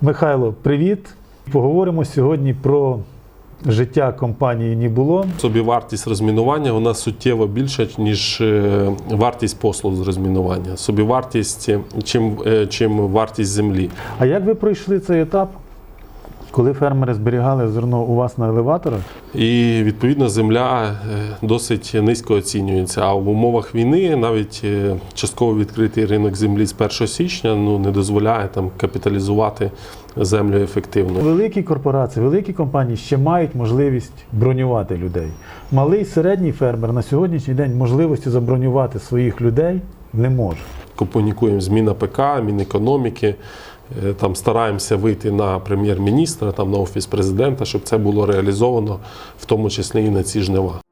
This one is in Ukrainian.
Михайло, привіт! Поговоримо сьогодні про життя компанії Нібулон. Собівартість розмінування вона суттєво більша, ніж е, вартість послуг з розмінування. Собівартість, е, чим, е, чим вартість землі. А як ви пройшли цей етап, коли фермери зберігали зерно у вас на елеваторах? І відповідно земля е, досить низько оцінюється. А в умовах війни навіть е, частково відкритий ринок землі з 1 січня ну, не дозволяє там капіталізувати землю ефективно. Великі корпорації, великі компанії ще мають можливість бронювати людей. Малий середній фермер на сьогоднішній день можливості забронювати своїх людей не може. Комунікуємо з МінАПК, Мінекономіки. е, Там стараємося вийти на прем'єр-міністра, там на офіс президента, щоб це було реалізовано, в тому числі і на ці жнива.